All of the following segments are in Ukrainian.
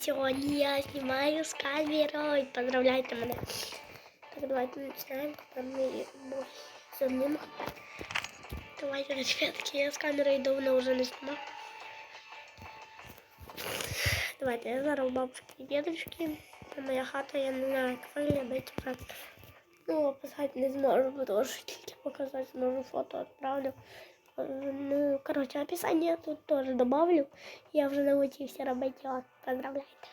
Сьогодні я знімаю з камерою. Поздравляйте мене. Так, давайте починаємо. Там ми за ним. Давайте, ребятки, я з камерою давно вже не знімав. Давайте, я зараз у бабушки і дедушки. Це моя хата, я не знаю, як виглядить. так. Ну, описати не зможу, бо тому що тільки показати зможу фото відправлю. Ну, короче, описание тут тоже добавлю. Я вже научився робити от, поздравляйте.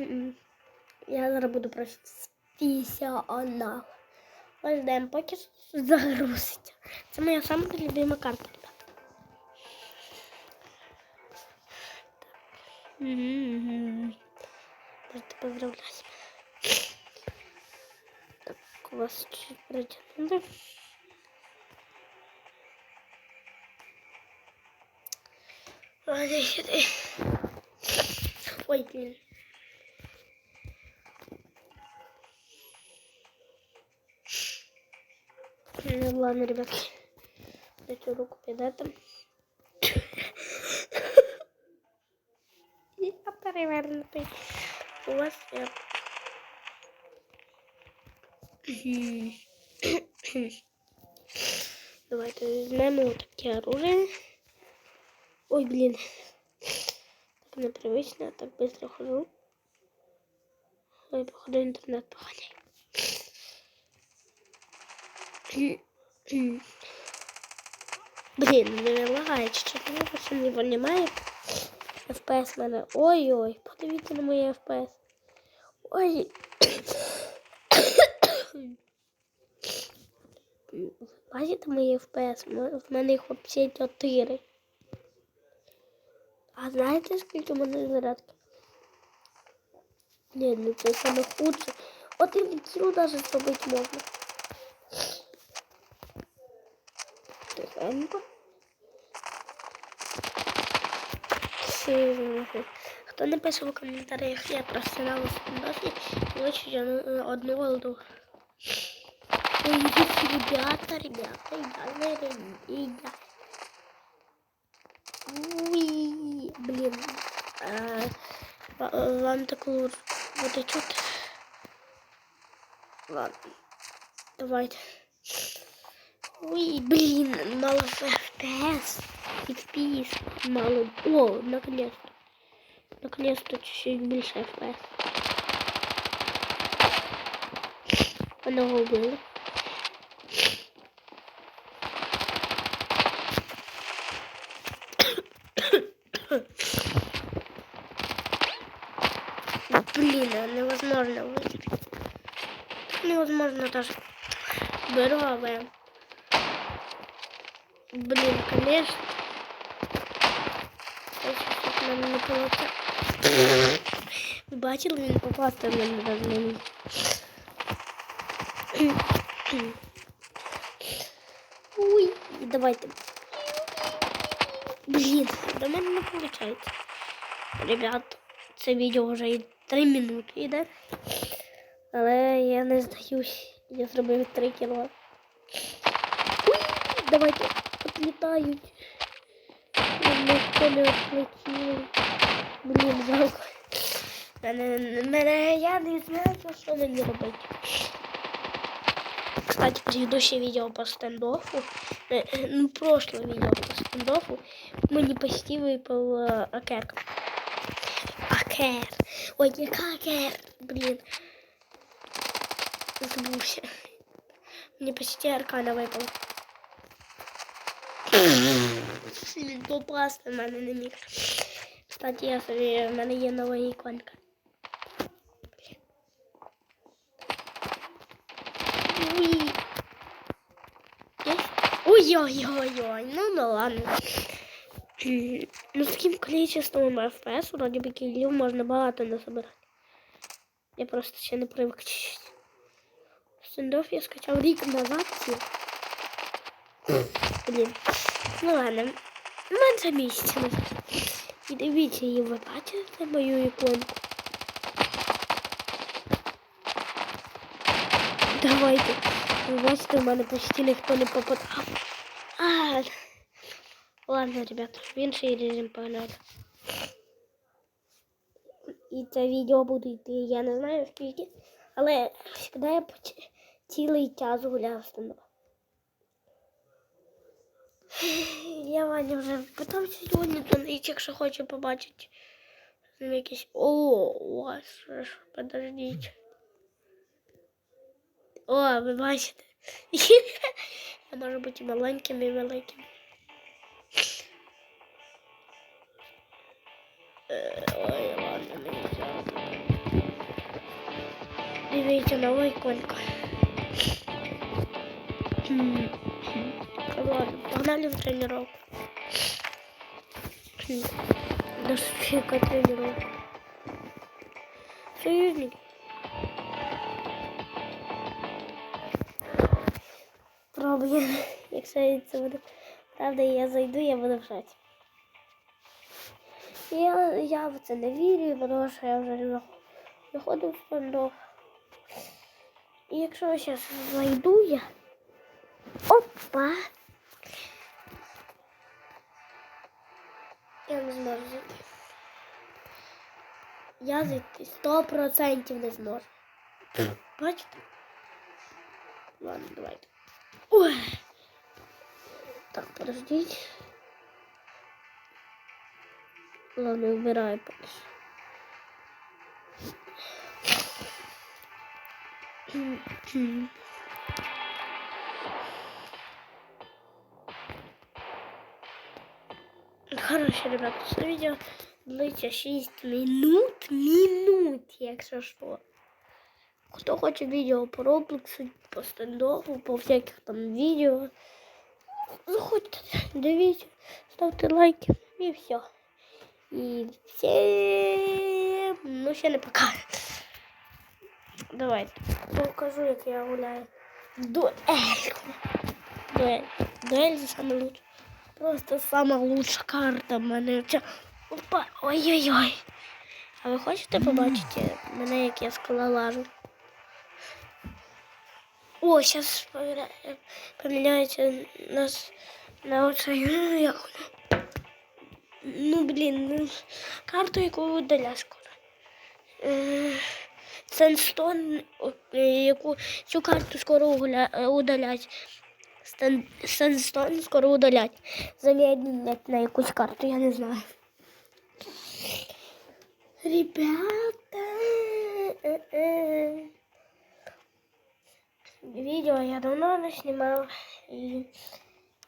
М-м. Я зараз буду. Ось ждемо, поки загрузиться. Це моя сама любима карта. Можете поздравлять. Так, у вас чуть протягнули. Ладно, сюда. Ой, блин. Ну, ладно, ребятки. Дайте руку підете. Я перевернутий. У вас я. Давайте візьмемо таке оружие. Ой, блин. Так непривычно, я так быстро хожу. Ой, походу интернет поганый. Блин, не лагает, что-то я просто не понимаю. FPS мене. Ой-ой, подивіться на моє FPS. Ой. Бачите мої FPS? В мене їх взагалі 4. А знаєте, скільки в мене зарядки? Ні, ну це саме худше. Один кіл навіть зробити можна. Тихенько. Сильно. Хто не пише в коментарях, я професіонал у стендофі, хочу я ну, одну голду. Ой, ребята, ребята, идеально, идеально. Уи, блин. А, так лучше буде чути. Ладно. Давайте. Уи, блин, мало FPS. FPS. Мало. О, наконец-то. Наконец-то чуть-чуть больше FPS. Одного убили. Блин, а невозможно выиграть. Невозможно даже здоровое. Блин, конечно. Я щас нам не получается. Ви бачили, він попасти в мене розмінив. Ой, давайте. Блін, до мене не виходить. Ребят, це відео вже і 3 минути йде. Але я не здаюсь. Я зробив 3 кіло. Уй, давайте отлітають. Ніхто не отлетіли. Блін, жалко. Мене, мене, я не знаю, що мені робити. Кстати, предыдущее видео по стендофу, э, э, ну, прошлое видео по стендофу, мы не почти выпал э, Акер. Акер. Ой, не Акер, блин. Забылся. Мне почти Аркана выпал. Блін, попасти в мене не міг. Кстати, я собі, в мене є нова іконка. Уй. Есть? Ой-ой-ой-ой, ну ну ладно. Ну, с таким количеством FPS вроде бы киллів можна багато насобирати. Я просто ще не привик чуть-чуть. Стендов я скачав рік назад. ці. Блін. Ну ладно. Менше місяця. І дивіться, її ви бачите мою іконку. Давайте. Ви бачите, в мене почти ніхто не попадав. А, ладно, ребята, в інший режим погнали. і це відео буде йти, я не знаю скільки, але завжди я цілий час гуляв стендап. Я Ваня вже питався сьогодні до них, якщо хоче побачити. Там якісь. О, ж, подождіть. О, ви бачите. Я можу бути маленьким і великим. Е, Ой, ладно, не взяв. Дивіться, нова іконка. М, Ладно, погнали в тренировку. М, Да фига тренировка. Союзник. Пробуємо. Якщо це буде правда, я зайду, я буду в шоці. Я, я в це не вірю, тому що я вже виходив в стендов. І якщо я зараз зайду я. Опа! Я не зможу зайти. Я зайти сто процентів не зможу. Бачите? Ладно, давайте. Ой. Так, подождіть. Ладно, вбираю поки. що. Хорошо, ребята, це відео длиться 6 минут, минут, якщо що. Хто хоче відео по Роблоксу, по стендопу, по всяких там відео, заходьте, дивіться, ставте лайки і все. І всім, ну ще не пока. Давайте, покажу, як я гуляю. Дуельку. Дуэль. Дуэль це саме лучше. Просто сама лучша карта в мене. Опа, ой-ой-ой. А ви хочете побачити мене, як я скалолажу? О, зараз поміняється нас на оцей. ну, блін, ну, карту, яку видаля скоро. Сенстон, яку цю карту скоро е, удалять. Сенстон скоро удалять. Замінять на якусь карту, я не знаю. Ребята. Е. Я давно не знімав. І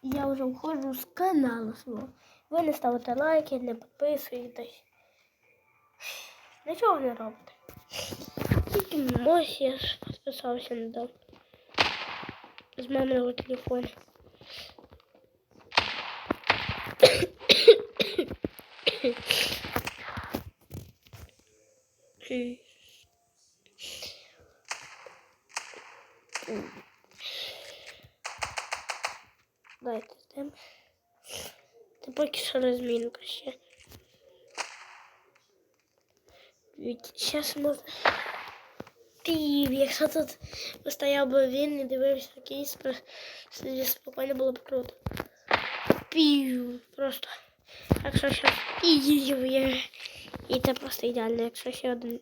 я вже входжу з каналу свого. Ви не ставите лайки, не підписуєтесь. Нічого не робите. Тільки Ось я ж підписався недавно. З маминого телефону. Дайте там. Та поки що розмінка ще. Зараз можна. Пів, якщо тут стояв би він і дивився кейс, про- собі спокійно було б круто. Пів, просто. Якщо зараз пів, є. І це просто ідеально, якщо ще один.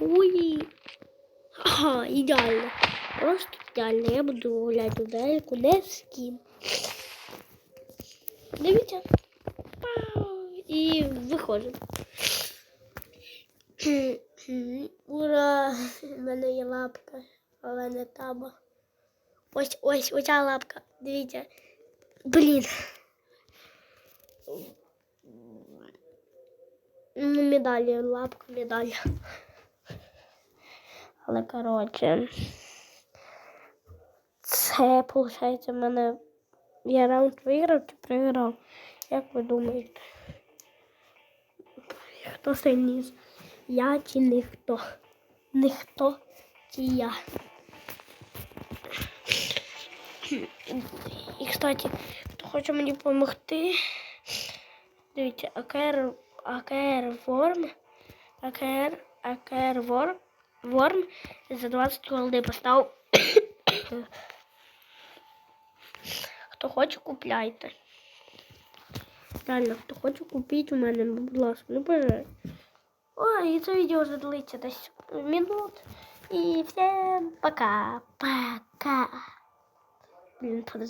Ой. Ага, ідеально. Просто ідеально. Я буду гуляти у не ким. Дивіться. І виходимо. Ура! У мене є лапка, але не таба. Ось ось оця лапка. Дивіться. Блін. Ну, медалі, лапка, медаль. Але коротше. Це, виходить, в мене я раунд виграв чи програв. Як ви думаєте? Хто сильніше? Я чи ніхто? Ніхто чи я? І, кстати, хто хоче мені допомогти, дивіться, АКР, АКР Ворм, АКР, АКР Ворм, Ворм за 20 голди постав. Хто хоче, купляйте. Реально, хто хоче купити у мене, будь ласка, не бажаю. Ой, і це відео вже длиться десь минут. І всім пока. Пока. Блін, подожди.